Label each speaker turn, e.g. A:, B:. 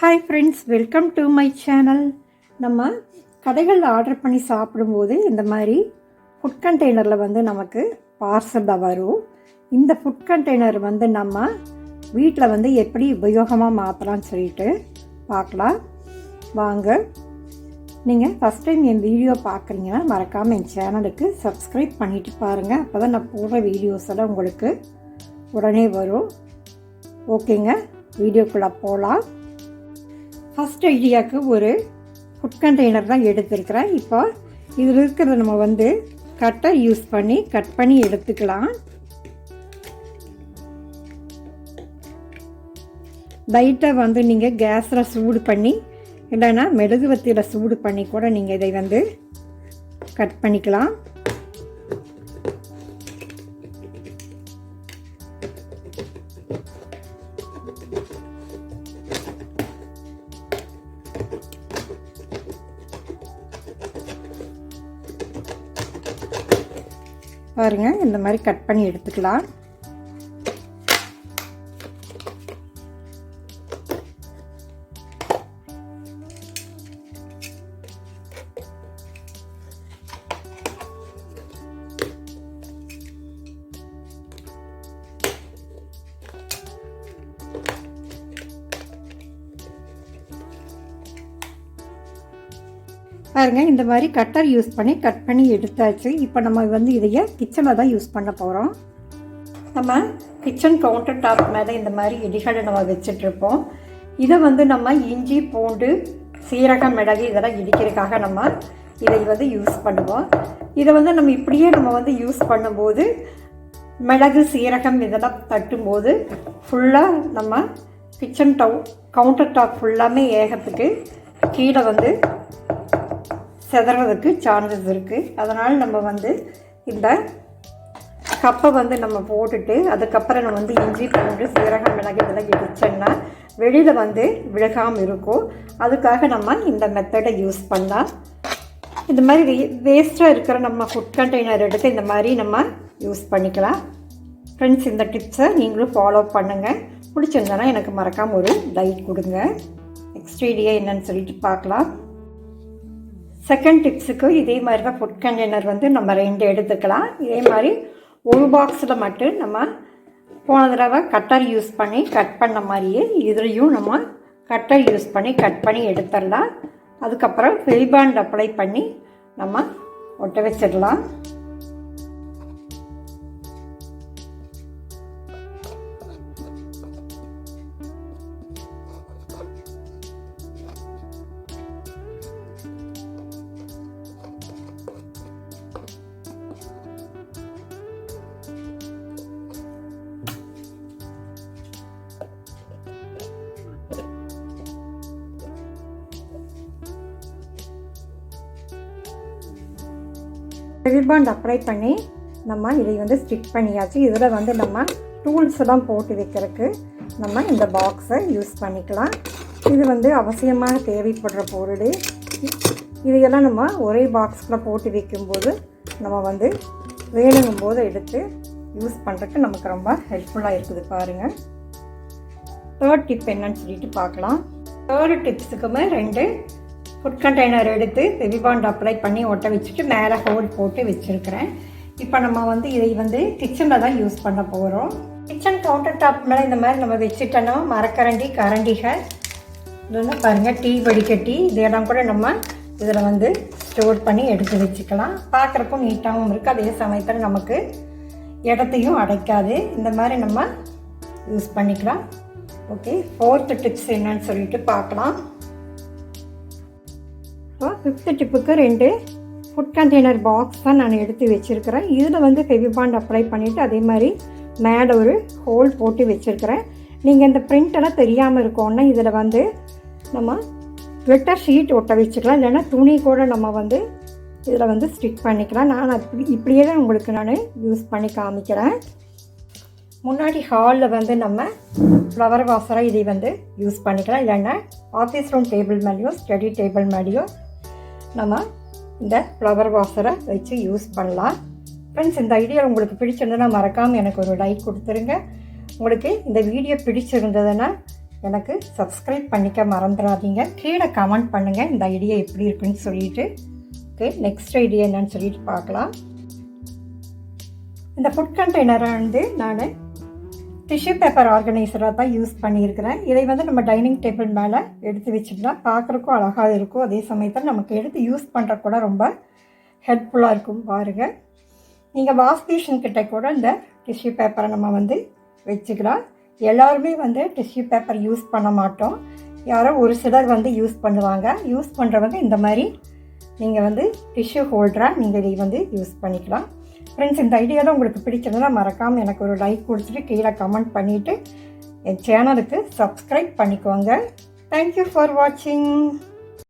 A: Hi friends welcome to my channel நம்ம கடைகளில் order பண்ணி சாப்பிடும்போது இந்த மாதிரி ஃபுட் கண்டெய்னரில் வந்து நமக்கு பார்சலாக வரும். இந்த ஃபுட் கண்டெய்னர் வந்து நம்ம வீட்டில் வந்து எப்படி உபயோகமாக மாற்றலாம்னு சொல்லிட்டு பார்க்கலாம். வாங்க. நீங்கள் ஃபஸ்ட் டைம் என் வீடியோ பார்க்குறீங்கன்னா மறக்காமல் என் சேனலுக்கு சப்ஸ்கிரைப் பண்ணிவிட்டு பாருங்கள் அப்போ தான் நான் போடுற வீடியோஸ் எல்லாம் உங்களுக்கு உடனே வரும். ஓகேங்க வீடியோக்குள்ளே போகலாம் ஃபஸ்ட் ஐடியாவுக்கு ஒரு ஃபுட் கண்டெய்னர் தான் எடுத்திருக்கிறேன். இப்போ இதில் இருக்கிறத நம்ம வந்து கட்டர் யூஸ் பண்ணி கட் பண்ணி எடுத்துக்கலாம். லைட்டாக வந்து நீங்கள் கேஸில் சூடு பண்ணி இல்லைன்னா மெழுகுவத்தியில் சூடு பண்ணி கூட நீங்கள் இதை வந்து கட் பண்ணிக்கலாம். பாருங்க இந்த மாதிரி கட் பண்ணி எடுத்துக்கலாம். பாருங்க இந்த மாதிரி கட்டர் யூஸ் பண்ணி கட் பண்ணி எடுத்தாச்சு. இப்போ நம்ம வந்து இதைய கிச்சனில் தான் யூஸ் பண்ண போகிறோம் நம்ம கிச்சன் கவுண்டர் டாப் மேலே இந்த மாதிரி இடிகளை நம்ம வச்சிட்ருப்போம் இதை வந்து நம்ம இஞ்சி பூண்டு சீரகம் மிளகு இதெல்லாம் இடிக்கிறதுக்காக நம்ம இதை வந்து யூஸ் பண்ணுவோம். இதை வந்து நம்ம இப்படியே நம்ம வந்து யூஸ் பண்ணும்போது மிளகு சீரகம் இதெல்லாம் தட்டும்போது ஃபுல்லாக நம்ம கிச்சன் டவு கவுண்டர் டாப் ஃபுல்லாமே ஏகத்துக்கு கீழே வந்து செதறதுக்கு சான்சஸ் இருக்குது அதனால் நம்ம வந்து இந்த கப்பை வந்து நம்ம போட்டுட்டு அதுக்கப்புறம் நம்ம வந்து இஞ்சி பூண்டு சீரகம் மிளகு இதெல்லாம் இடிச்சோன்னா வெளியில் வந்து விழுகாமல் இருக்கும். அதுக்காக நம்ம இந்த மெத்தடை யூஸ் பண்ணலாம். இந்த மாதிரி வே வேஸ்ட்டாக இருக்கிற நம்ம ஃபுட் கண்டெய்னர் எடுத்து இந்த மாதிரி நம்ம யூஸ் பண்ணிக்கலாம். ஃப்ரெண்ட்ஸ் இந்த டிப்ஸை நீங்களும் ஃபாலோ பண்ணுங்கள் பிடிச்சிருந்தனா எனக்கு மறக்காமல் ஒரு லைக் கொடுங்க. நெக்ஸ்ட் வீடியோ என்னன்னு சொல்லிட்டு பார்க்கலாம். செகண்ட் டிப்ஸுக்கு இதே மாதிரி தான் ஃபுட் கண்டெய்னர் வந்து நம்ம ரெண்டு எடுத்துக்கலாம். இதே மாதிரி ஒரு பாக்ஸில் மட்டும் நம்ம போன தடவை கட்டர் யூஸ் பண்ணி கட் பண்ண மாதிரியே இதுலேயும் நம்ம கட்டர் யூஸ் பண்ணி கட் பண்ணி எடுத்துடலாம். அதுக்கப்புறம் ஃபெல்பாண்ட் அப்ளை பண்ணி நம்ம ஒட்ட வச்சிடலாம். ரிபாண்ட் அப்ளை பண்ணி நம்ம இதை வந்து ஸ்டிக் பண்ணியாச்சு. இதில் வந்து நம்ம டூல்ஸ் எல்லாம் போட்டு வைக்கிறதுக்கு நம்ம இந்த பாக்ஸை யூஸ் பண்ணிக்கலாம். இது வந்து அவசியமாக தேவைப்படுற பொருள். இதையெல்லாம் நம்ம ஒரே பாக்ஸில் போட்டு வைக்கும்போது நம்ம வந்து வேணுங்கும் போது எடுத்து யூஸ் பண்ணுறதுக்கு நமக்கு ரொம்ப ஹெல்ப்ஃபுல்லாக இருக்குது பாருங்கள் தேர்ட் டிப் என்னன்னு சொல்லிட்டு பார்க்கலாம். தேர்டு டிப்ஸுக்குமே ரெண்டு ஃபுட் கண்டெய்னர் எடுத்து ஃபெவிபாண்ட் அப்ளை பண்ணி ஒட்ட வச்சுட்டு மேலே ஹோல் போட்டு வச்சுருக்கிறேன். இப்போ நம்ம வந்து இதை வந்து கிச்சனில் தான் யூஸ் பண்ண போகிறோம் கிச்சன் கவுண்டர் டாப் மேலே இந்த மாதிரி நம்ம வச்சுட்டோன்னா மரக்கரண்டி கரண்டிகள் இதெல்லாம் பாருங்கள் டீ வடிகட்டி இதெல்லாம் கூட நம்ம இதில் வந்து ஸ்டோர் பண்ணி எடுத்து வச்சுக்கலாம். பார்க்குறக்கும் நீட்டாகவும் இருக்குது அதே சமயத்தில் நமக்கு இடத்தையும் அடைக்காது. இந்த மாதிரி நம்ம யூஸ் பண்ணிக்கலாம். ஓகே ஃபோர்த்து டிப்ஸ் என்னன்னு சொல்லிட்டு பார்க்கலாம். இப்போ ஃபிஃப்த்து டிப்புக்கு ரெண்டு ஃபுட் கண்டெய்னர் பாக்ஸ் தான் நான் எடுத்து வச்சுருக்கிறேன். இதில் வந்து ஃபெவிபாண்ட் அப்ளை பண்ணிவிட்டு அதே மாதிரி மேலே ஒரு ஹோல் போட்டு வச்சுருக்கிறேன். நீங்கள் இந்த பிரிண்டெல்லாம் தெரியாமல் இருக்கோன்னா இதில் வந்து நம்ம ட்விட்டர் ஷீட் ஒட்ட வச்சுக்கலாம். இல்லைன்னா துணி கூட நம்ம வந்து இதில் வந்து ஸ்டிக் பண்ணிக்கலாம். நான் அப்படி இப்படியே தான் உங்களுக்கு நான் யூஸ் பண்ணி காமிக்கிறேன். முன்னாடி ஹாலில் வந்து நம்ம ஃப்ளவர் வாசராக இதை வந்து யூஸ் பண்ணிக்கலாம். இல்லைன்னா ஆஃபீஸ் ரூம் டேபிள் மேலேயோ ஸ்டடி டேபிள் மேலேயோ நம்ம இந்த ஃப்ளவர் வாஷரை வச்சு யூஸ் பண்ணலாம். ஃப்ரெண்ட்ஸ் இந்த ஐடியா உங்களுக்கு பிடிச்சிருந்ததுன்னா மறக்காமல் எனக்கு ஒரு லைக் கொடுத்துருங்க. உங்களுக்கு இந்த வீடியோ பிடிச்சிருந்ததுன்னா எனக்கு சப்ஸ்கிரைப் பண்ணிக்க மறந்துடாதீங்க. கீழே கமெண்ட் பண்ணுங்கள் இந்த ஐடியா எப்படி இருக்குன்னு சொல்லிட்டு. ஓகே நெக்ஸ்ட் ஐடியா என்னன்னு சொல்லிட்டு பார்க்கலாம். இந்த ஃபுட் கண்டெய்னரை வந்து நான் டிஷ்யூ பேப்பர் ஆர்கனைசராக தான் யூஸ் பண்ணியிருக்கிறேன். இதை வந்து நம்ம டைனிங் டேபிள் மேலே எடுத்து வச்சுட்டா பார்க்குறக்கும் அழகாக இருக்கும். அதே சமயத்தில் நமக்கு எடுத்து யூஸ் பண்ணுற கூட ரொம்ப ஹெல்ப்ஃபுல்லாக இருக்கும் பாருங்கள் நீங்கள் வாஷ் பேஷன் கிட்ட கூட இந்த டிஷ்யூ பேப்பரை நம்ம வந்து வச்சுக்கலாம். எல்லாருமே வந்து டிஷ்யூ பேப்பர் யூஸ் பண்ண மாட்டோம். யாரோ ஒரு சிலர் வந்து யூஸ் பண்ணுவாங்க. யூஸ் பண்ணுறவங்க இந்த மாதிரி நீங்கள் வந்து டிஷ்யூ ஹோல்டராக நீங்கள் இதை வந்து யூஸ் பண்ணிக்கலாம். ஃப்ரெண்ட்ஸ் இந்த ஐடியாவில் உங்களுக்கு பிடிச்சிருந்தா மறக்காமல் எனக்கு ஒரு லைக் கொடுத்துட்டு கீழே கமெண்ட் பண்ணிவிட்டு என் சேனலுக்கு சப்ஸ்கிரைப் பண்ணிக்கோங்க. தேங்க்யூ ஃபார் வாட்சிங்